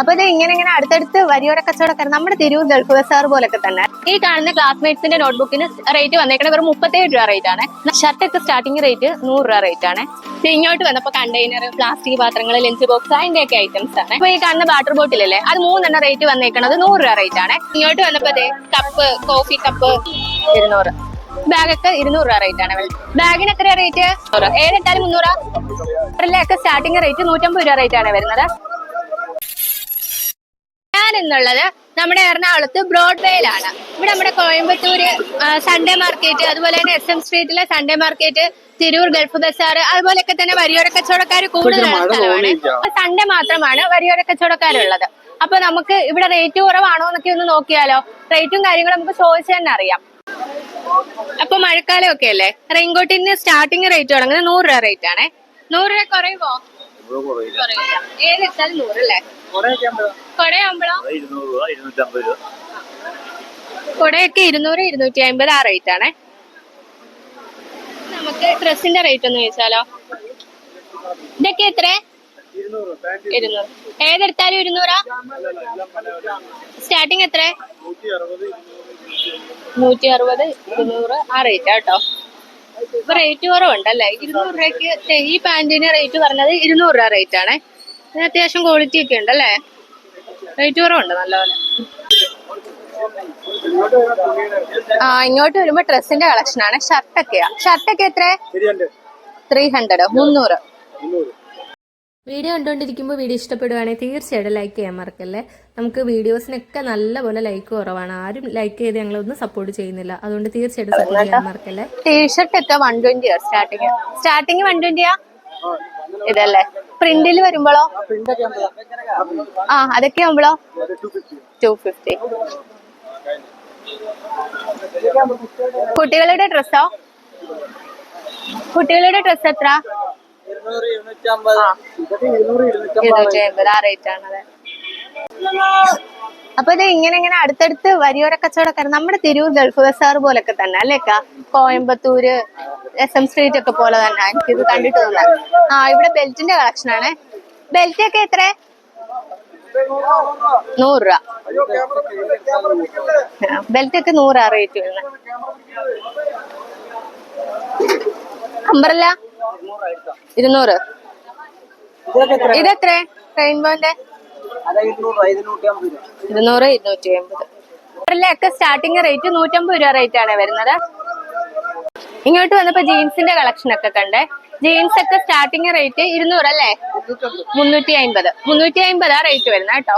അപ്പൊ ഇത് ഇങ്ങനെ ഇങ്ങനെ അടുത്തടുത്ത് വരിയോര കച്ചവടക്കാർ നമ്മുടെ തിരൂർ ഗൾഫ് ബസാർ പോലൊക്കെ തന്നെ. ഈ കാണുന്ന ക്ലാസ്മേറ്റ്സിന്റെ നോട്ട്ബുക്കിന് റേറ്റ് വന്നേക്കുന്നത് വെറും മുപ്പത്തേഴ് രൂപ റേറ്റ് ആണ്. ഷർട്ട് ഒക്കെ സ്റ്റാർട്ടിംഗ് റേറ്റ് നൂറ് രൂപ റേറ്റ് ആണ്. ഇങ്ങോട്ട് വന്നപ്പോ കണ്ടെയ്നർ പ്ലാസ്റ്റിക് പാത്രങ്ങൾ ലഞ്ച് ബോക്സ് അതിന്റെ ഒക്കെ ഐറ്റംസ് ആണ്. ഇപ്പൊ ഈ കാണുന്ന വാട്ടർ ബോട്ടിൽ അല്ലേ അത് മൂന്നെണ്ണം റേറ്റ് വന്നേക്കുന്നത് നൂറ് രൂപ റേറ്റ് ആണ്. ഇങ്ങോട്ട് വന്നപ്പോ കപ്പ് കോഫി കപ്പ് ഇരുന്നൂറ്. ബാഗൊക്കെ ഇരുന്നൂറ് രൂപ റേറ്റ് ആണ്. ബാഗിന് എത്ര റേറ്റ് ഏതെട്ടാലും മുന്നൂറ്. ഒക്കെ സ്റ്റാർട്ടിംഗ് റേറ്റ് നൂറ്റമ്പത് രൂപ റേറ്റ് ആണ് വരുന്നത്. ഞാൻ എന്നുള്ളത് നമ്മുടെ എറണാകുളത്ത് ബ്രോഡ്വേയിലാണ്. ഇവിടെ നമ്മുടെ കോയമ്പത്തൂര് സൺഡേ മാർക്കറ്റ് അതുപോലെ തന്നെ S M സ്ട്രീറ്റിലെ Sunday market Tirur gulf bazaar അതുപോലെയൊക്കെ തന്നെ വരിയോര കച്ചവടക്കാർ കൂടുതലുള്ള സ്ഥലമാണ്. സൺഡേ മാത്രമാണ് വരിയോര കച്ചവടക്കാരുള്ളത്. അപ്പൊ നമുക്ക് ഇവിടെ റേറ്റ് കുറവാണോ എന്നൊക്കെ ഒന്ന് നോക്കിയാലോ? റേറ്റും കാര്യങ്ങളും നമുക്ക് ചോദിച്ചു തന്നെ അറിയാം. അപ്പൊ മഴക്കാലം ഒക്കെ അല്ലേ? റെയിൻകോട്ടിന് സ്റ്റാർട്ടിങ് റേറ്റ് തുടങ്ങുന്നത് നൂറ് രൂപ റേറ്റ് ആണേ. നൂറ് രൂപ കുറയുമോ ഏത് നൂറല്ലേ? കൊടയാകുമ്പോഴോ കൊടയൊക്കെ ഇരുന്നൂറ് ഇരുന്നൂറ്റി അമ്പത് ആ റേറ്റ് ആണേ. നമുക്ക് ഡ്രസ്സിന്റെ റേറ്റ് ഒന്ന് ചോദിച്ചാലോ? ഇതൊക്കെ എത്ര? ഇരുന്നൂറ് ഏതെടുത്താലും ഇരുന്നൂറാ? സ്റ്റാർട്ടിങ് എത്ര? നൂറ്റി അറുപത് ഇരുന്നൂറ് ആ റേറ്റ് കേട്ടോ. ഇപ്പൊ റേറ്റ് കുറവുണ്ടല്ലേ? ഇരുന്നൂറ് രൂപയ്ക്ക് ഈ പാന്റിന് റേറ്റ് പറഞ്ഞത് ഇരുന്നൂറ് രൂപ റേറ്റ് ആണേ. ഇതിന് അത്യാവശ്യം ക്വാളിറ്റി ഒക്കെ ഉണ്ടല്ലേ? റേറ്റ് കുറവുണ്ട് നല്ലപോലെ. ആ ഇങ്ങോട്ട് വരുമ്പോ ഡ്രസ്സിന്റെ കളക്ഷൻ ആണ്. ഷർട്ടൊക്കെയാ ഷർട്ടൊക്കെ എത്ര ത്രീ ഹൺഡ്രഡ് മുന്നൂറ്. വീഡിയോ കണ്ടുകൊണ്ടിരിക്കുമ്പോൾ വീഡിയോ ഇഷ്ടപ്പെടുവാണെങ്കിൽ തീർച്ചയായിട്ടും ലൈക്ക് ചെയ്യാൻ മറക്കല്ലേ? നമുക്ക് വീഡിയോസിനൊക്കെ നല്ലപോലെ ലൈക്ക് കുറവാണ്. ആരും ലൈക്ക് ചെയ്ത് ഞങ്ങളൊന്നും സപ്പോർട്ട് ചെയ്യുന്നില്ല. അതുകൊണ്ട് തീർച്ചയായിട്ടും സപ്പോർട്ട് ചെയ്യാൻ മറക്കല്ലേ? ടീഷർട്ട് ഒക്കെ വൺ ട്വന്റിയാ സ്റ്റാർട്ടിങ് സ്റ്റാർട്ടിങ് വൺ ട്വന്റിയാ ഇതല്ലേ. പ്രിന്റിൽ വരുമ്പോഴോ ആ അതൊക്കെ ആവുമ്പോഴോ ടു ഫിഫ്റ്റി കുട്ടികളുടെ ഡ്രസ്സോ കുട്ടികളുടെ ഡ്രസ് എത്ര. ഇരുന്നൂറ്റി അമ്പത് ആ. റേറ്റ് ആണത് അപ്പൊ ഇത് ഇങ്ങനെ ഇങ്ങനെ അടുത്തടുത്ത് വരിയോര കച്ചവടക്കാർ നമ്മുടെ തിരൂർ ഗൾഫ് ബസാർ പോലൊക്കെ തന്നെ അല്ലേക്കാ കോയമ്പത്തൂര് എസ് എം സ്ട്രീറ്റ് ഒക്കെ പോലെ തന്നെ. എനിക്കിത് കണ്ടിട്ട് തോന്നാ. ആ ഇവിടെ ബെൽറ്റിന്റെ കളക്ഷൻ ആണ്. ബെൽറ്റ് ഒക്കെ എത്ര നൂറ് രൂപ. ബെൽറ്റ് ഒക്കെ നൂറാ റേറ്റ് വരുന്നത് അമ്പറല്ല? ഇരുന്നൂറ്. ഇതെത്ര റെയിൻബോന്റെ ഇരുന്നൂറ് ഇരുന്നൂറ്റി അമ്പത് ഒക്കെ സ്റ്റാർട്ടിങ് റേറ്റ് നൂറ്റമ്പത് രൂപ റേറ്റ് ആണ് വരുന്നത്. ഇങ്ങോട്ട് വന്നപ്പോ ജീൻസിന്റെ കളക്ഷൻ ഒക്കെ കണ്ടേ. ജീൻസ് ഒക്കെ സ്റ്റാർട്ടിങ് റേറ്റ് ഇരുന്നൂറ് അല്ലേ? മുന്നൂറ്റി അമ്പത്. മുന്നൂറ്റി അമ്പത് ആ റേറ്റ് വരുന്ന കേട്ടോ.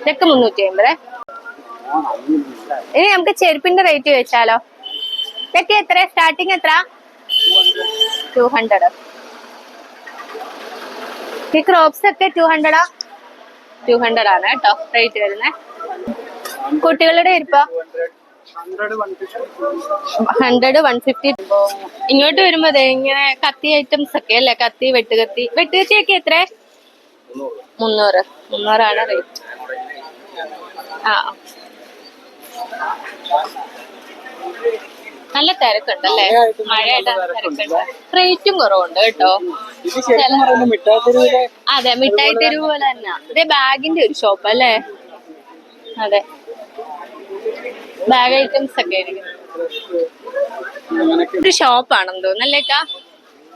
ഇതൊക്കെ മുന്നൂറ്റി അമ്പത്. ഇനി നമുക്ക് ചെരുപ്പിന്റെ റേറ്റ് വെച്ചാലോ ഇതൊക്കെ എത്ര സ്റ്റാർട്ടിങ് എത്ര ടു ഹൺഡ്രഡ് ഈ ക്രോപ്സ് ഒക്കെ ടു ഹൺഡ്രഡാ ടു ഹൺഡ്രഡ് ആണ് കേട്ടോ റേറ്റ് വരുന്നത് കുട്ടികളുടെ ഇരിപ്പോ? ഹൺഡ്രഡ് വൺ ഫിഫ്റ്റി ഇങ്ങോട്ട് വരുമ്പോ ഇങ്ങനെ കത്തി ഐറ്റംസ് ഒക്കെ അല്ലേ കത്തി വെട്ടുകത്തി. വെട്ടുകത്തി ഒക്കെ എത്ര മുന്നൂറ് മുന്നൂറാണ് റേറ്റ് ആ. നല്ല തിരക്കുണ്ടല്ലേ? മഴയായിട്ട് തിരക്കുണ്ട്. റേറ്റും കുറവുണ്ട് കേട്ടോ. അതെ മിഠായി തെരുവ് പോലെ തന്നെ. ഇതേ ബാഗിന്റെ ഒരു ഷോപ്പ് അല്ലേ? അതെ. ബാഗ് ഐറ്റംസ് ഒക്കെ ആയിരിക്കും. ഒരു ഷോപ്പാണെന്ന് തോന്നുന്നു അല്ലേക്കാ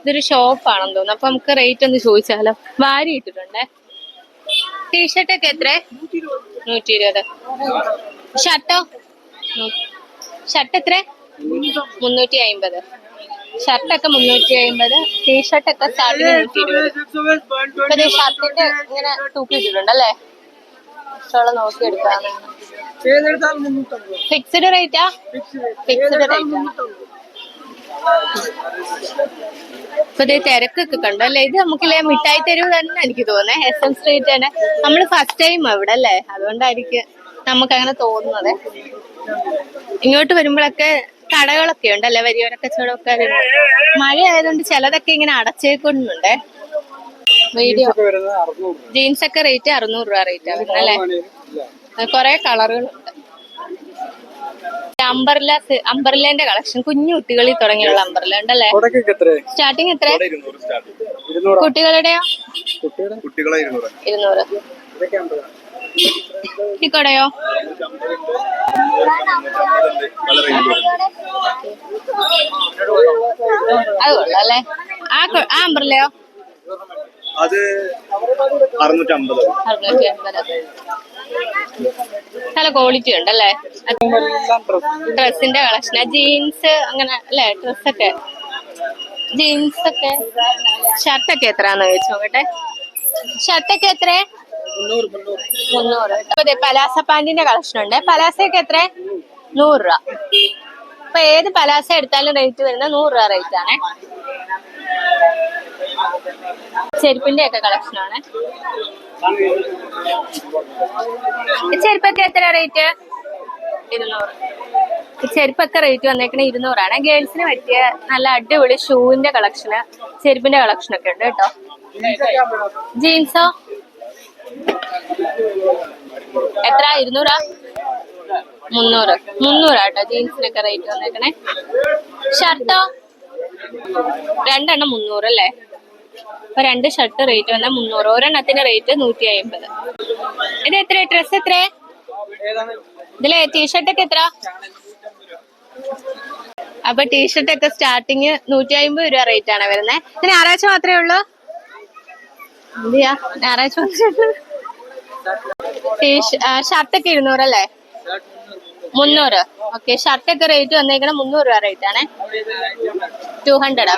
ഇതൊരു ഷോപ്പാണെന്ന് തോന്നുന്നു. അപ്പൊ നമുക്ക് റേറ്റ് ഒന്ന് ചോദിച്ചാലോ? വാരി ഇട്ടിട്ടുണ്ടേ? ടീഷർട്ട് ഒക്കെ എത്ര നൂറ്റി ഇരുപത്. ഷർട്ടോ ഷർട്ട് എത്ര മുന്നൂറ്റി അമ്പത് ഷർട്ടൊക്കെ മുന്നൂറ്റി അമ്പത് ടീഷർട്ടൊക്കെ സ്റ്റാർട്ടിങ് ഷർട്ടിന്റെ ഇങ്ങനെ തൂക്കിയിട്ടിട്ടുണ്ട് അല്ലേ ഇഷ്ടമുള്ള നോക്കി എടുക്കാന്ന് ഫിക്സ്ഡ് റേറ്റാ ഫിക്സ്ഡ് റേറ്റ് തിരക്കൊക്കെ കണ്ടു അല്ലേ? ഇത് നമുക്കില്ലേ മിഠായി തെരുവ് തന്നെ എനിക്ക് തോന്നേ എസ് എം സ്ട്രീറ്റ് തന്നെ. നമ്മൾ ഫസ്റ്റ് ടൈം അവിടെ അല്ലേ? അതുകൊണ്ടായിരിക്കും നമുക്ക് അങ്ങനെ തോന്നുന്നത്. ഇങ്ങോട്ട് വരുമ്പോഴൊക്കെ കടകളൊക്കെ ഉണ്ടല്ലേ? വരിയോര കച്ചവടമൊക്കെ മഴ ആയതുകൊണ്ട് ചിലതൊക്കെ ഇങ്ങനെ അടച്ചേക്കുന്നുണ്ടേ. വീഡിയോ. ജീൻസ് ഒക്കെ റേറ്റ് അറുന്നൂറ് രൂപ റേറ്റ് ആണ് അല്ലേ? കൊറേ കളറുകളുണ്ട് അമ്പർല അമ്പർലേന്റെ കളക്ഷൻ. കുഞ്ഞു കുട്ടികളിൽ തുടങ്ങിയുള്ള അമ്പർല ഉണ്ടല്ലേ? സ്റ്റാർട്ടിങ് എത്ര കുട്ടികളുടെയോ? കുട്ടികളെ ഇരുന്നൂറ്. ഇരുന്നൂറ്. ഈ കൊടയോ അത് കൊള്ളാം അല്ലേ ആ അമ്പർലയോ? അത് അറുന്നൂറ്റമ്പത് നല്ല ക്വാളിറ്റി ഉണ്ടല്ലേ? ഡ്രസ്സിന്റെ കളക്ഷൻ ജീൻസ് അങ്ങനെ അല്ലേ ഡ്രസ്സൊക്കെ ജീൻസ് ഒക്കെ ഷർട്ടൊക്കെ എത്രയാന്ന് ചോദിച്ചു നോക്കട്ടെ? ഷർട്ടൊക്കെ എത്ര മുന്നൂറ് പലാസ പാന്റിന്റെ കളക്ഷൻ ഉണ്ട്. പലാസയൊക്കെ എത്ര? നൂറ് രൂപ. അപ്പൊ ഏത് പലാസ എടുത്താലും റേറ്റ് വരുന്നത് നൂറ് രൂപ റേറ്റ് ആണ്. ചെരുപ്പിന്റെ ഒക്കെ കളക്ഷൻ ആണ്. ചെരുപ്പൊക്കെ എത്ര റേറ്റ് ഇരുന്നൂറ്. ചെരുപ്പൊക്കെ റേറ്റ് വന്നേക്കണേ ഇരുന്നൂറാണ് ഗേൾസിന് പറ്റിയ നല്ല അടിപൊളി ഷൂവിന്റെ കളക്ഷന് ചെരുപ്പിന്റെ കളക്ഷൻ ഒക്കെ ഉണ്ട് കേട്ടോ. ജീൻസോ? എത്ര? ഇരുന്നൂറാ? മുന്നൂറ്. മുന്നൂറാട്ടോ ജീൻസിനൊക്കെ റേറ്റ് വന്നേക്കണേ. ഷർട്ടോ? രണ്ടെണ്ണം മുന്നൂറ് അല്ലേ? അപ്പൊ രണ്ട് ഷർട്ട് റേറ്റ് വന്നാൽ മുന്നൂറ്. ഒരെണ്ണത്തിന്റെ റേറ്റ് നൂറ്റി അമ്പത് ഇത് എത്ര ഡ്രസ് എത്ര ഇതിലെ ടീഷർട്ട് ഒക്കെ എത്ര? അപ്പൊ ടീഷർട്ട് ഒക്കെ സ്റ്റാർട്ടിങ് നൂറ്റി അമ്പത് രൂപ റേറ്റ് ആണ് വരുന്നത് ഇത് ഞായറാഴ്ച മാത്രമേ ഉള്ളൂ? എന്തിയാ? ഞായറാഴ്ച ഷർട്ട് ഒക്കെ ഇരുന്നൂറല്ലേ? മുന്നൂറ്. ഓക്കെ ഷർട്ടൊക്കെ റേറ്റ് വന്നേക്കണം മുന്നൂറ് രൂപ റേറ്റ് ആണേ. ടു ഹൺഡ്രഡാ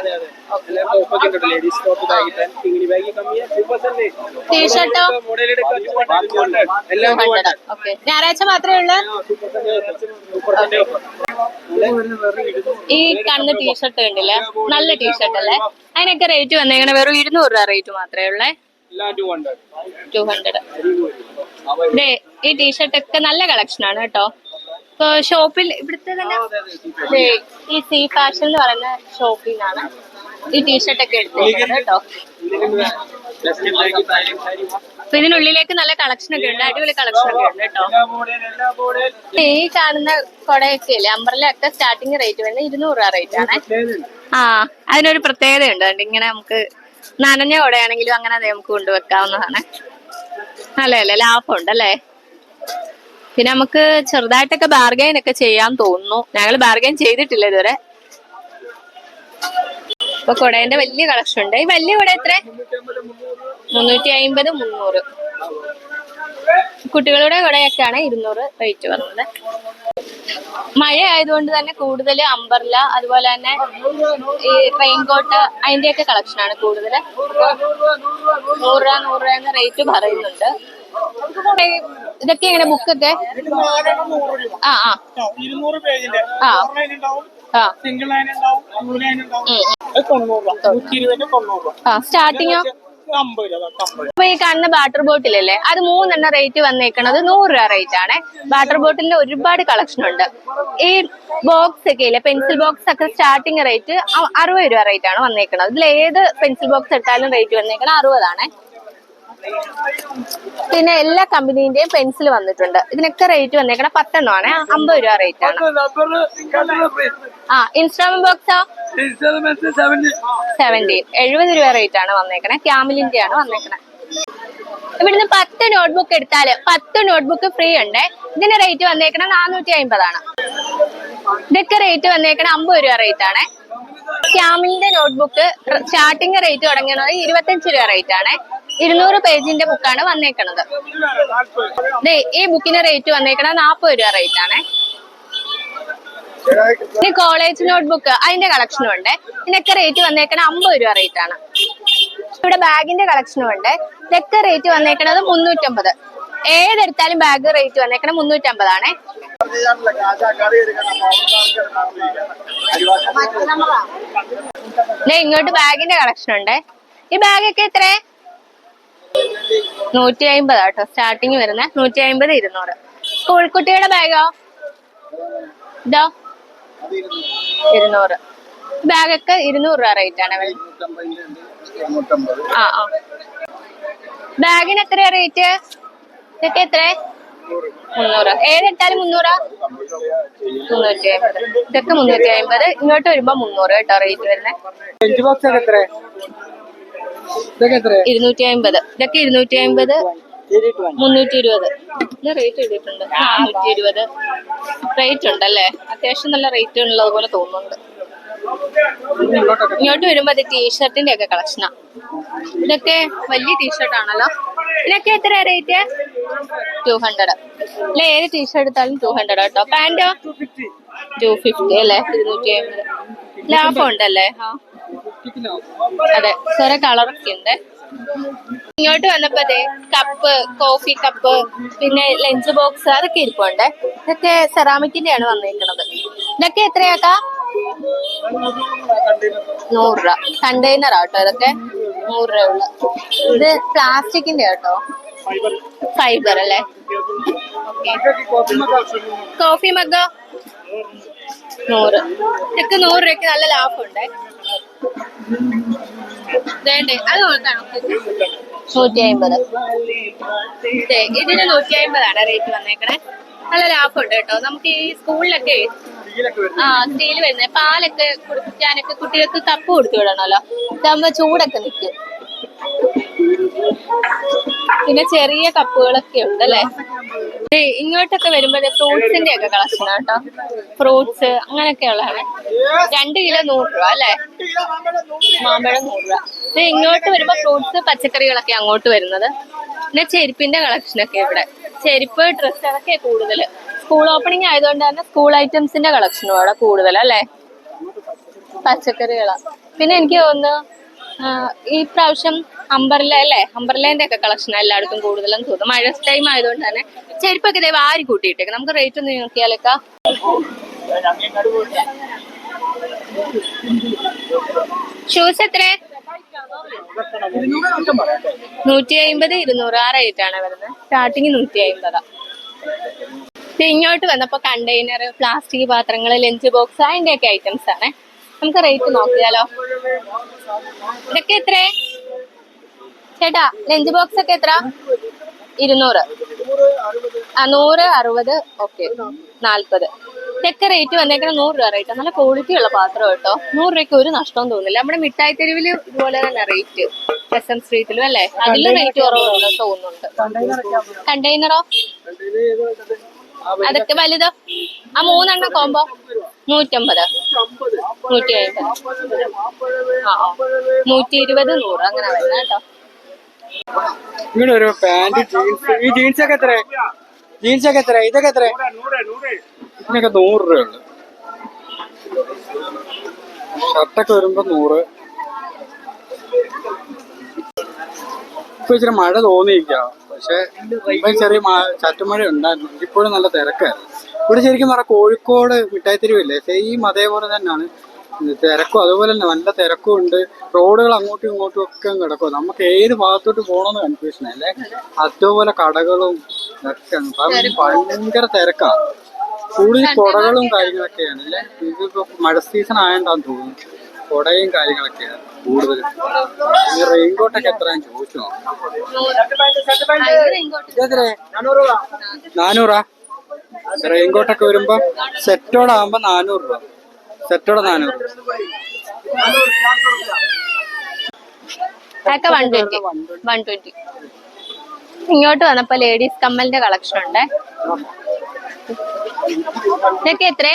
ടീഷർട്ടോ ഓക്കെ ഞായറാഴ്ച മാത്രമേ ഉള്ളൂ? ഈ കണ്ണ് ടീഷർട്ട് കണ്ടില്ലേ? നല്ല ടീഷർട്ട് അല്ലേ? അതിനൊക്കെ റേറ്റ് വന്നേക്കണ വെറും ഇരുന്നൂറ് രൂപ റേറ്റ് മാത്രമേ ഉള്ളേ. ടു ഹൺഡ്രഡ് ദേ ഈ ടീഷർട്ട് ഒക്കെ നല്ല കളക്ഷൻ ആണ് കേട്ടോ. ഇപ്പൊ ഷോപ്പിൽ ഇവിടുത്തെ തന്നെ ഈ സി ഫാഷൻ എന്ന് പറയുന്ന ഷോപ്പിൽ നിന്നാണ് ഈ ടീഷർട്ട് ഒക്കെ എടുത്തേക്കുന്നത് കേട്ടോ. അപ്പൊ ഇതിനുള്ളിലേക്ക് നല്ല കളക്ഷൻ ഒക്കെ ഉണ്ട് അടിപൊളി കളക്ഷൻ ഒക്കെ ഉണ്ട് കേട്ടോ. ഈ കാണുന്ന കൊടയൊക്കെ ഇല്ലേ അമ്പർല ഒക്കെ സ്റ്റാർട്ടിങ് റേറ്റ് വരുന്നത് ഇരുന്നൂറ് രൂപ റേറ്റ് ആണ്. ആ അതിനൊരു പ്രത്യേകത ഉണ്ട് ഇങ്ങനെ നമുക്ക് നനഞ്ഞ കുടയാണെങ്കിലും അങ്ങനെ അത് നമുക്ക് കൊണ്ടുവെക്കാവുന്നതാണ്. അല്ലേ ലാഭമുണ്ട് അല്ലേ പിന്നെ നമുക്ക് ചെറുതായിട്ടൊക്കെ ബാർഗൈൻ ഒക്കെ ചെയ്യാൻ തോന്നുന്നു. ഞങ്ങൾ ബാർഗൈൻ ചെയ്തിട്ടില്ല ഇതുവരെ. ഇപ്പൊ വലിയ കളക്ഷൻ ഉണ്ട്. ഈ വലിയ കുട എത്ര മുന്നൂറ്റി അമ്പത് മുന്നൂറ്. കുട്ടികളുടെ കടയൊക്കെയാണ് ഇരുന്നൂറ് റേറ്റ് വരുന്നത് മഴ ആയതുകൊണ്ട് തന്നെ കൂടുതൽ അമ്പർല അതുപോലെ തന്നെ ഈ റെയിൻകോട്ട് അതിന്റെയൊക്കെ കളക്ഷനാണ് ആണ് കൂടുതൽ നൂറ് രൂപ നൂറ് രൂപ എന്ന റേറ്റ് പറയുന്നുണ്ട്. ഇതൊക്കെ എങ്ങനെ ബുക്കൊക്കെ ആ ആ. ആ. സ്റ്റാർട്ടിങ്ങോ അപ്പൊ ഈ കാണുന്ന വാട്ടർ ബോട്ടിലല്ലേ അത് മൂന്നെണ്ണ റേറ്റ് വന്നേക്കണത് നൂറ് രൂപ റേറ്റ് ആണ്. വാട്ടർ ബോട്ടിലിന് ഒരുപാട് കളക്ഷൻ ഉണ്ട്. ഈ ബോക്സ് ഒക്കെ ഇല്ലേ? പെൻസിൽ ബോക്സ് ഒക്കെ സ്റ്റാർട്ടിങ് റേറ്റ് അറുപത് രൂപ റേറ്റ് ആണ് വന്നേക്കണത്. ഇതിൽ ഏത് പെൻസിൽ ബോക്സ് എടുത്താലും റേറ്റ് വന്നേക്കണത് അറുപതാണ്. പിന്നെ എല്ലാ കമ്പനീന്റെയും പെൻസിൽ വന്നിട്ടുണ്ട്. ഇതിനൊക്കെ റേറ്റ് വന്നേക്കണ പത്തെണ്ണമാണ്. അമ്പത് രൂപ റേറ്റ് ആണ്. ആ ഇൻസ്റ്റാൾമെന്റ് ബോക്സോ സെവന്റീൻ എഴുപത് രൂപ റേറ്റ് ആണ് വന്നേക്കണേ. ക്യാമിലിന്റെ ആണ് വന്നേക്കണേ. ഇവിടുന്ന് പത്ത് നോട്ട്ബുക്ക് എടുത്താൽ പത്ത് നോട്ട്ബുക്ക് ഫ്രീ ഉണ്ട്. ഇതിന്റെ റേറ്റ് വന്നേക്കണ നാനൂറ്റി അമ്പതാണ് ഇതൊക്കെ റേറ്റ് വന്നേക്കണ അമ്പത് രൂപ റേറ്റ് ആണ്. ക്യാമിലിന്റെ നോട്ട്ബുക്ക് സ്റ്റാർട്ടിങ് റേറ്റ് തുടങ്ങുന്നത് ഇരുപത്തഞ്ച് രൂപ റേറ്റ് ആണ്. ഇരുന്നൂറ് പേജിന്റെ ബുക്കാണ് വന്നേക്കണത്. ഈ ബുക്കിന് റേറ്റ് വന്നേക്കണത് നാപ്പത് രൂപ റേറ്റ് ആണ്. ഇനി കോളേജ് നോട്ട്ബുക്ക് അതിന്റെ കളക്ഷനും ഉണ്ട്. ഇതിനൊക്കെ റേറ്റ് വന്നേക്കണ അമ്പത് രൂപ റേറ്റ് ആണ്. ഇവിടെ ബാഗിന്റെ കളക്ഷനും ഉണ്ട്. ഇതൊക്കെ റേറ്റ് വന്നേക്കണത് മുന്നൂറ്റമ്പത്. ഏതെടുത്താലും ബാഗ് റേറ്റ് വന്നേക്കണ മുന്നൂറ്റമ്പതാണ് ഇങ്ങോട്ട് ബാഗിന്റെ കളക്ഷൻ ഉണ്ട്. ഈ ബാഗൊക്കെ എത്ര നൂറ്റി അമ്പത് കേട്ടോ. സ്റ്റാർട്ടിങ് വരുന്ന നൂറ്റി അമ്പത് ഇരുന്നൂറ്. സ്കൂൾ കുട്ടിയുടെ ബാഗോ ഇതോ? ഇരുന്നൂറ്. ബാഗൊക്കെ ഇരുന്നൂറ് രൂപ റേറ്റ് ആണ് വരുന്നത് ആ ആ. ബാഗിന് എത്രയാ റേറ്റ് ഇതൊക്കെ എത്ര മുന്നൂറ്. ഏതെടുത്താലും മുന്നൂറാ? മുന്നൂറ്റി അമ്പത് ഇതൊക്കെ മുന്നൂറ്റി അമ്പത് ഇങ്ങോട്ട് വരുമ്പോ മുന്നൂറ് കേട്ടോ റേറ്റ് വരുന്നത് ഇരുന്നൂറ്റി അമ്പത് ഇതൊക്കെ ഇരുന്നൂറ്റി അമ്പത് മുന്നൂറ്റി ഇരുപത് റേറ്റ് എഴുതിയിട്ടുണ്ട് നാനൂറ്റി ഇരുപത് റേറ്റ് ഉണ്ടല്ലേ? അത്യാവശ്യം നല്ല റേറ്റ് ഉള്ളത് പോലെ തോന്നുന്നുണ്ട്. ഇങ്ങോട്ട് വരുമ്പോ അത് ടീഷർട്ടിന്റെ ഒക്കെ കളക്ഷനാ ഇതൊക്കെ വലിയ ടീഷർട്ട് ആണല്ലോ. ഇതിനൊക്കെ എത്ര റേറ്റ് ടു ഹൺഡ്രഡ് അല്ല ഏത് ടീഷർട്ട് എടുത്താലും ടു ഹൺഡ്രഡ് കേട്ടോ. പാന്റോ ടു ഫിഫ്റ്റി അല്ലേ? ഇരുന്നൂറ്റി അമ്പത് ലാഭം ഉണ്ടല്ലേ? ആ. അതെ കുറെ കളറൊക്കെ ഉണ്ട്. ഇങ്ങോട്ട് വന്നപ്പോ അതെ കപ്പ് കോഫി കപ്പ് പിന്നെ ലഞ്ച് ബോക്സ് അതൊക്കെ ഇരിപ്പുണ്ട്. ഇതൊക്കെ സെറാമിക്കിന്റെ ആണ് വന്നിരിക്കുന്നത് ഇതൊക്കെ എത്രയാക്കാ? നൂറ് രൂപ. കണ്ടെയ്നർ ആട്ടോ ഇതൊക്കെ. നൂറ് രൂപ ഉള്ള. ഇത് പ്ലാസ്റ്റിക്കിന്റെ ആട്ടോ ഫൈബർ അല്ലേ? കോഫി മഗ്ഗോ നൂറ്. ഇതൊക്കെ നൂറ് രൂപയ്ക്ക് നല്ല ലാഭം നോക്കണം നൂറ്റി അമ്പത് ഇതിന് നൂറ്റി അമ്പതാണ് റേറ്റ് വന്നേക്കണേ. നല്ല ലാഭമുണ്ട് കേട്ടോ. നമുക്ക് ഈ സ്കൂളിലൊക്കെ ആ സ്റ്റീൽ വരുന്നത്. പാലൊക്കെ കുടിക്കാനൊക്കെ കുട്ടികൾക്ക് തപ്പ് കൊടുത്തു വിടണമല്ലോ. ഇതാകുമ്പോ ചൂടൊക്കെ നിൽക്കും. പിന്നെ ചെറിയ കപ്പുകളൊക്കെ ഉണ്ട് അല്ലേ? ഇങ്ങോട്ടൊക്കെ വരുമ്പോൾ ഫ്രൂട്ട്സിന്റെ ഒക്കെ കളക്ഷൻ കേട്ടോ. ഫ്രൂട്ട്സ് അങ്ങനെയൊക്കെ ഉള്ളതാണ്. രണ്ട് കിലോ നൂറ് രൂപ അല്ലേ? മാമ്പഴം നൂറ് രൂപ. പിന്നെ ഇങ്ങോട്ട് വരുമ്പോ ഫ്രൂട്ട്സ് പച്ചക്കറികളൊക്കെ അങ്ങോട്ട് വരുന്നത്. പിന്നെ ചെരുപ്പിന്റെ കളക്ഷനൊക്കെ ഇവിടെ. ചെരുപ്പ് ഡ്രസ്സ് അതൊക്കെ കൂടുതൽ. സ്കൂൾ ഓപ്പണിംഗ് ആയതുകൊണ്ട് തന്നെ സ്കൂൾ ഐറ്റംസിന്റെ കളക്ഷനും അവിടെ കൂടുതൽ അല്ലേ? പച്ചക്കറികളാ. പിന്നെ എനിക്ക് തോന്നുന്നു ഈ പ്രാവശ്യം അമ്പർല അല്ലേ അമ്പർലേന്റെ ഒക്കെ കളക്ഷൻ എല്ലായിടത്തും കൂടുതലും തോന്നും. മഴ ടൈം ആയതുകൊണ്ട് തന്നെ ചെരുപ്പൊക്കെ ദേ വാരി കൂട്ടിയിട്ടേക്ക്. നമുക്ക് റേറ്റ് ഒന്ന് നോക്കിയാലേക്കാ. ഷൂസ് എത്ര നൂറ്റി അയിമ്പത് ഇരുന്നൂറ്. ആ റേറ്റ് ആണ് വരുന്നത്. സ്റ്റാർട്ടിങ് നൂറ്റി അയിമ്പതാ ഇങ്ങോട്ട് വന്നപ്പോ കണ്ടെയ്നർ പ്ലാസ്റ്റിക് പാത്രങ്ങൾ ലഞ്ച് ബോക്സ് അതിന്റെ ഒക്കെ ഐറ്റംസ് ആണ്. നമുക്ക് റേറ്റ് നോക്കിയാലോ? ഇതൊക്കെ എത്ര ചേട്ടാ ലഞ്ച് ബോക്സ് ഒക്കെ എത്ര? ഇരുന്നൂറ്. ആ നൂറ് അറുപത് ഓക്കെ. നാല്പത് ഇതൊക്കെ റേറ്റ് വന്നേക്കണം നൂറ് രൂപ റേറ്റ് നല്ല ക്വാളിറ്റി ഉള്ള പാത്രം കേട്ടോ. നൂറ് രൂപയ്ക്ക് ഒരു നഷ്ടം തോന്നില്ല നമ്മുടെ മിഠായി തെരുവിൽ ഇതുപോലെ തന്നെ റേറ്റ് എസ് എം സ്ട്രീറ്റിലും അല്ലേ? അതിലും റേറ്റ് കുറവാണെന്ന് തോന്നുന്നുണ്ട്. കണ്ടെയ്നറോ അതൊക്കെ വലുതോ? ആ മൂന്നെണ്ണം കോമ്പോ നൂറ്റമ്പത്. നൂറ്റി അമ്പത് ആ. നൂറ്റി ഇരുപത് നൂറ്. അങ്ങനെ വരുന്നത് കേട്ടോ. ഇവിടെ ഒരു പാന്റ് ജീൻസ് ഈ ജീൻസ് ഒക്കെ എത്ര ജീൻസ് ഒക്കെ എത്ര ഇതൊക്കെ എത്ര ഇതിനൊക്കെ നൂറ് രൂപയുണ്ട് ഷർട്ടൊക്കെ വരുമ്പോ നൂറ്. ഇപ്പൊ ഇച്ചിരി മഴ തോന്നിയിരിക്കാം. പക്ഷെ ഇപ്പൊ ചെറിയ ചാറ്റുമഴ ഉണ്ടായിരുന്നു. ഇപ്പോഴും നല്ല തിരക്കായിരുന്നു. ഇവിടെ ശരിക്കും പറഞ്ഞാൽ കോഴിക്കോട് മിഠായിത്തെരുവില്ലേ സെയിം അതേപോലെ തന്നെയാണ്. തിരക്കും. അതുപോലെ തന്നെ നല്ല തിരക്കും ഉണ്ട് റോഡുകൾ അങ്ങോട്ടും ഇങ്ങോട്ടും ഒക്കെ കിടക്കും. നമുക്ക് ഏത് ഭാഗത്തോട്ട് പോകണമെന്ന് കൺഫ്യൂഷൻ അല്ലേ? അതുപോലെ കടകളും ഒക്കെ ഭയങ്കര തിരക്കാണ് കൂടുതൽ കുടകളും കാര്യങ്ങളൊക്കെയാണ്. അല്ലേ? ഇതിപ്പോ മഴ സീസൺ ആയതാന്ന് തോന്നുന്നു. കുടയും കാര്യങ്ങളൊക്കെയാണ് കൂടുതലും ഈ റെയിൻകോട്ടൊക്കെ എത്രയാണ് ചോദിച്ചു? നാനൂറാ റെയിൻകോട്ടൊക്കെ വരുമ്പോ സെറ്റോടാകുമ്പോ നാനൂറ് രൂപ. സെറ്റോടെ നാനൂറ്. ഇങ്ങോട്ട് വന്നപ്പോ ലേഡീസ് കമ്മലിന്റെ കളക്ഷൻ ഉണ്ട്. ഇതൊക്കെ എത്ര?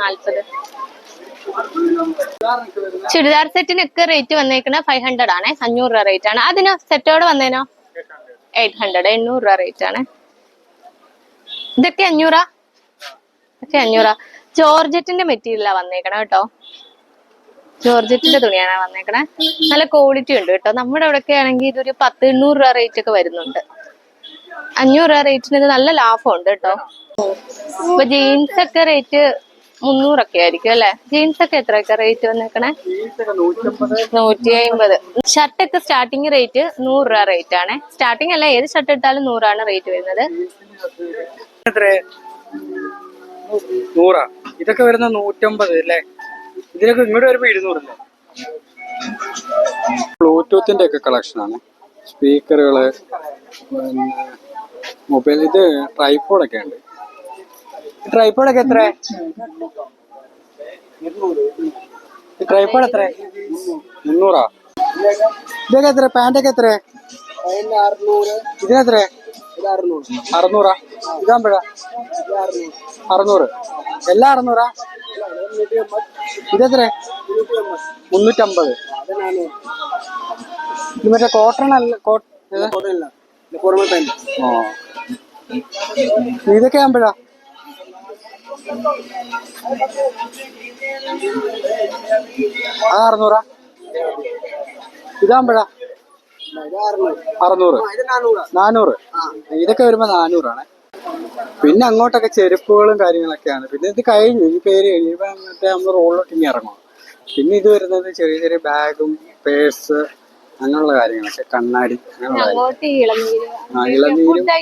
നാല്പത്. ചുരിദാർ സെറ്റിനൊക്കെ റേറ്റ് വന്നേക്കണ ഫൈവ് ഹൺഡ്രഡ് ആണ് അഞ്ഞൂറ് രൂപ റേറ്റ് ആണ്. അതിന് സെറ്റോട് വന്നേനോ? എയ്റ്റ് ഹൺഡ്രഡ് എണ്ണൂറ് രൂപ റേറ്റ് ആണ്. ഇതൊക്കെ അഞ്ഞൂറാ? ഇതൊക്കെ അഞ്ഞൂറാ. ജോർജറ്റിന്റെ മെറ്റീരിയൽ വന്നേക്കണ കേട്ടോ. ജോർജറ്റിന്റെ തുണിയാണ് വന്നേക്കണേ. നല്ല ക്വാളിറ്റി ഉണ്ട് കേട്ടോ. നമ്മുടെ അവിടെ ആണെങ്കിൽ ഇതൊരു പത്ത് എണ്ണൂറ് രൂപ റേറ്റ് ഒക്കെ വരുന്നുണ്ട്. അഞ്ഞൂറ് രൂപ റേറ്റിന് ഇത് നല്ല ലാഭം ഉണ്ട് കേട്ടോ. ഇപ്പൊ ജീൻസ് ഒക്കെ റേറ്റ് മുന്നൂറൊക്കെ ആയിരിക്കും അല്ലെ? ജീൻസ് ഒക്കെ എത്രയൊക്കെ റേറ്റ് വന്നേക്കണേ? നൂറ്റി അമ്പത് ഷർട്ടൊക്കെ സ്റ്റാർട്ടിങ് റേറ്റ് നൂറ് രൂപ റേറ്റ് ആണ്. സ്റ്റാർട്ടിങ് അല്ല ഏത് ഷർട്ട് ഇട്ടാലും നൂറാണ് റേറ്റ് വരുന്നത്. ഇതൊക്കെ വരുന്ന നൂറ്റമ്പത് അല്ലേ? ഇതിനൊക്കെ ഇങ്ങോട്ട് വരുമ്പോ ഇരുന്നൂറില്ലേ? ബ്ലൂടൂത്തിന്റെ ഒക്കെ കളക്ഷനാണ് സ്പീക്കറുകൾ പിന്നെ മൊബൈൽ ഇത് ട്രൈപ്പോഡൊക്കെ ഉണ്ട്. ട്രൈപ്പോഡൊക്കെ എത്ര ട്രൈപ്പോഡ് എത്ര മുന്നൂറാ? ഇതൊക്കെ എത്ര പാന്റൊക്കെ എത്ര ഇതിനെത്ര അറുന്നൂറാ. ഇതാകുമ്പോഴാ? അറുന്നൂറ്. എല്ലാം അറുന്നൂറാ? ഇതെത്ര മുന്നൂറ്റമ്പത്. ഇത് മറ്റേ കോട്ടൺ അല്ല ഓ ഇതൊക്കെ ആകുമ്പോഴാ അത് അറുന്നൂറാ? ഇതാകുമ്പോഴാ അറുന്നൂറ്. നാനൂറ്. ഇതൊക്കെ വരുമ്പോ നാനൂറാണ്. പിന്നെ അങ്ങോട്ടൊക്കെ ചെരുപ്പുകളും കാര്യങ്ങളൊക്കെയാണ്. പിന്നെ ഇത് കഴിഞ്ഞു. ഈ പേര് കഴിയുമ്പോൾ അങ്ങനത്തെ നമ്മൾ റോളിലോട്ട് ഇനി ഇറങ്ങും. പിന്നെ ഇത് വരുന്നത് ചെറിയ ചെറിയ ബാഗും പേഴ്സ് അങ്ങനെയുള്ള കാര്യങ്ങളൊക്കെ. കണ്ണാടി ഇളനീര് ഫുഡ്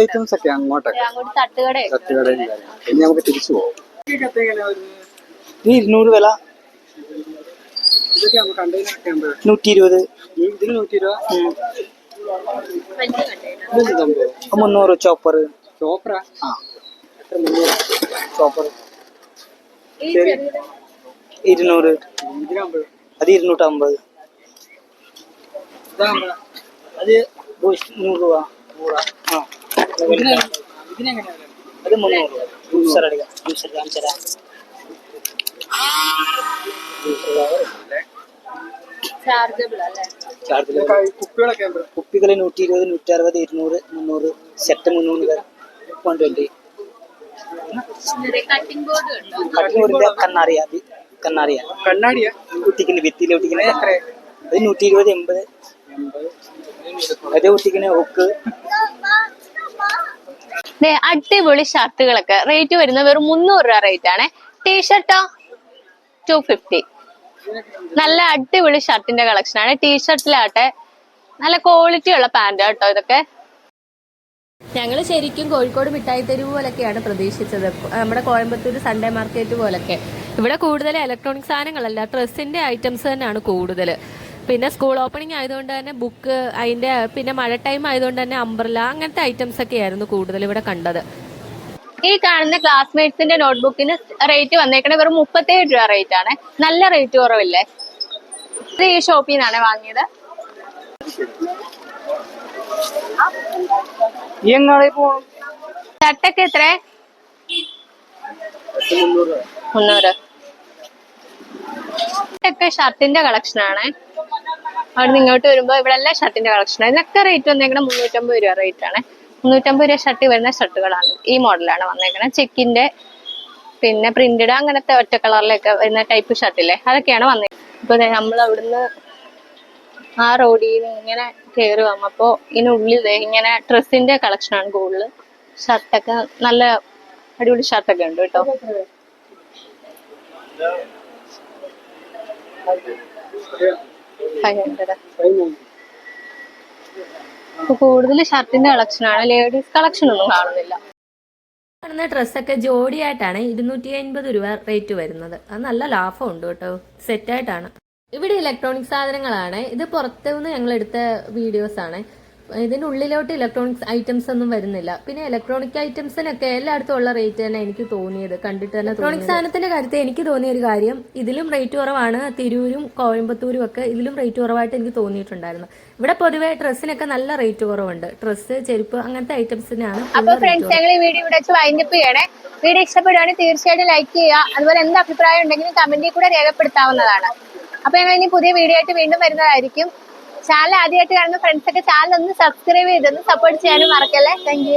ഐറ്റംസ് ആണ് ഒക്കെ അങ്ങോട്ടൊക്കെ. അങ്ങോട്ട് തട്ടുകട തട്ടുകടയും പിന്നെ നമുക്ക് തിരിച്ചു പോകും. ഈ ഇരുന്നൂറ് വില. നൂറ്റി ഇരുപത് മുന്നൂറ് ചോപ്പർ ചോപ്ര ആ? ചോപ്പർ ഇരുന്നൂറ്. അത് ഇരുന്നൂറ്റമ്പത്. അത് നൂറ് രൂപ. ആ. ഇതിനെങ്ങനെയാണ് അത് മുന്നൂറ് ജ്യൂസർ അടിക്കാം. ജ്യൂസർ കാണിച്ചു തരാം. കുപ്പികളൊക്കെ കുപ്പികൾ നൂറ്റി ഇരുപത് നൂറ്റി അറുപത് ഇരുന്നൂറ് മുന്നൂറ് സെറ്റ് മുന്നൂറ് വൺ ട്വന്റി കട്ടിംഗ് ബോർഡ് ഉണ്ടോ? കട്ടിനൂറിന്റെ കണ്ണാറിയ അത് കണ്ണാറിയ കണ്ണാടിയ. കുട്ടിക്കുന്ന ഭിത്തിയിൽ കുട്ടിക്കുന്ന അത് നൂറ്റി ഇരുപത് എൺപത്. അത് കുട്ടിക്കുന്ന ഹുക്ക് അടിപൊളി ഷർട്ടുകളൊക്കെ. റേറ്റ് വരുന്ന വെറും മുന്നൂറ് രൂപ റേറ്റ് ആണ്. ടീഷർട്ടോ ടു ഫിഫ്റ്റി നല്ല അടിപൊളി ഷർട്ടിന്റെ കളക്ഷൻ ആണ്. ടീഷർട്ടിലാട്ടെ നല്ല ക്വാളിറ്റി ഉള്ള പാന്റ് കേട്ടോ ഇതൊക്കെ. ഞങ്ങൾ ശരിക്കും കോഴിക്കോട് മിഠായി തെരുവ് പോലൊക്കെയാണ് പ്രതീക്ഷിച്ചത്. നമ്മുടെ കോയമ്പത്തൂർ സൺഡേ മാർക്കറ്റ് പോലൊക്കെ. ഇവിടെ കൂടുതൽ ഇലക്ട്രോണിക് സാധനങ്ങളല്ല ഡ്രസ്സിന്റെ ഐറ്റംസ് തന്നെയാണ് കൂടുതൽ പിന്നെ സ്കൂൾ ഓപ്പണിംഗ് ആയതുകൊണ്ട് തന്നെ ബുക്ക് അതിന്റെ പിന്നെ മഴ ടൈം ആയതുകൊണ്ട് തന്നെ അംബ്രല അങ്ങനത്തെ ഐറ്റംസ് ഒക്കെ ആയിരുന്നു കൂടുതൽ ഇവിടെ കണ്ടത്. ഈ കാണുന്ന ക്ലാസ്മേറ്റ്സിന്റെ നോട്ട്ബുക്കിന് റേറ്റ് വന്നേക്കണേ വെറും മുപ്പത്തേഴ് രൂപ റേറ്റ് ആണ്. നല്ല റേറ്റ് കുറവില്ലേ? ഈ ഷോപ്പിൽ നിന്നാണ് വാങ്ങിയത്. ഷർട്ടൊക്കെ എത്ര? ഇതൊക്കെ ഷർട്ടിന്റെ കളക്ഷൻ ആണ്. അവിടെ ഇങ്ങോട്ട് വരുമ്പോ ഇവിടെ എല്ലാം ഷർട്ടിന്റെ കളക്ഷൻ ആണ്. ഇതിനൊക്കെ റേറ്റ് വന്നേക്കണ മുന്നൂറ്റമ്പത് രൂപ റേറ്റ് ആണ്. മുന്നൂറ്റമ്പത് രൂപ ഷർട്ട് വരുന്ന ഷർട്ടുകളാണ് ഈ മോഡലാണ് വന്നേക്കണത് ചെക്കിന്റെ പിന്നെ പ്രിന്റഡ് അങ്ങനത്തെ ഒറ്റ കളറിലൊക്കെ വരുന്ന ടൈപ്പ് ഷർട്ടില്ലേ അതൊക്കെയാണ് വന്നേക്കുന്നത് ഇപ്പൊ നമ്മൾ അവിടുന്ന് ആ റോഡിൽ നിന്ന് ഇങ്ങനെ കയറി വന്നപ്പോ ഇതിനുള്ളിൽ ഇങ്ങനെ ഡ്രസ്സിന്റെ കളക്ഷൻ ആണ് കൂടുതൽ ഷർട്ടൊക്കെ നല്ല അടിപൊളി ഷർട്ടൊക്കെ ഉണ്ട് കേട്ടോ. കൂടുതൽ ഷർട്ടിന്റെ കളക്ഷൻ ആണ്. ലേഡീസ് കളക്ഷൻ ഒന്നും കാണുന്നില്ല. കാണുന്ന ഡ്രസ്സൊക്കെ ജോഡിയായിട്ടാണ് ഇരുന്നൂറ്റി അൻപത് രൂപ റേറ്റ് വരുന്നത്. അത് നല്ല ലാഭം ഉണ്ട് കേട്ടോ. സെറ്റായിട്ടാണ് ഇവിടെ ഇലക്ട്രോണിക് സാധനങ്ങളാണ്. ഇത് പുറത്തു നിന്ന് ഞങ്ങൾ എടുത്ത വീഡിയോസ് ആണ്. ഇതിന്റെ ഉള്ളിലോട്ട് ഇലക്ട്രോണിക്സ് ഐറ്റംസ് ഒന്നും വരുന്നില്ല. പിന്നെ ഇലക്ട്രോണിക് ഐറ്റംസിനൊക്കെ എല്ലായിടത്തും ഉള്ള റേറ്റ് തന്നെ എനിക്ക് തോന്നിയത്. കണ്ടിട്ട് തന്നെ ഇലക്ട്രോണിക് സാധനത്തിന്റെ കാര്യത്തിൽ എനിക്ക് തോന്നിയ ഒരു കാര്യം ഇതിലും റേറ്റ് കുറവാണ്. തിരൂരും കോയമ്പത്തൂരും ഒക്കെ ഇതിലും റേറ്റ് കുറവായിട്ട് എനിക്ക് തോന്നിയിട്ടുണ്ടായിരുന്നു. ഇവിടെ പൊതുവെ ഡ്രസ്സിനൊക്കെ നല്ല റേറ്റ് കുറവുണ്ട്. ഡ്രസ്സ് ചെരുപ്പ് അങ്ങനത്തെ ഐറ്റംസിനാണ് അപ്പൊ ഫ്രണ്ട്സ് ഞങ്ങൾ ഈ വീഡിയോ ഇവിടെ വെച്ച് വൈൻഡപ്പ് ചെയ്യണേ. വീഡിയോ ഇഷ്ടപ്പെടുകയാണെങ്കിൽ തീർച്ചയായിട്ടും ലൈക്ക് ചെയ്യുക. അതുപോലെ എന്ത് അഭിപ്രായം ഉണ്ടെങ്കിലും കമന്റിൽ കൂടെ രേഖപ്പെടുത്താവുന്നതാണ്. അപ്പൊ ഞങ്ങൾ ഇനി പുതിയ വീഡിയോ ആയിട്ട് വീണ്ടും വരുന്നതായിരിക്കും. ചാനൽ ആദ്യമായിട്ട് കാണുന്ന ഫ്രണ്ട്സ് ഒക്കെ ചാനൽ ഒന്ന് സബ്സ്ക്രൈബ് ചെയ്തൊന്ന് സപ്പോർട്ട് ചെയ്യാനും മറക്കല്ലേ? താങ്ക്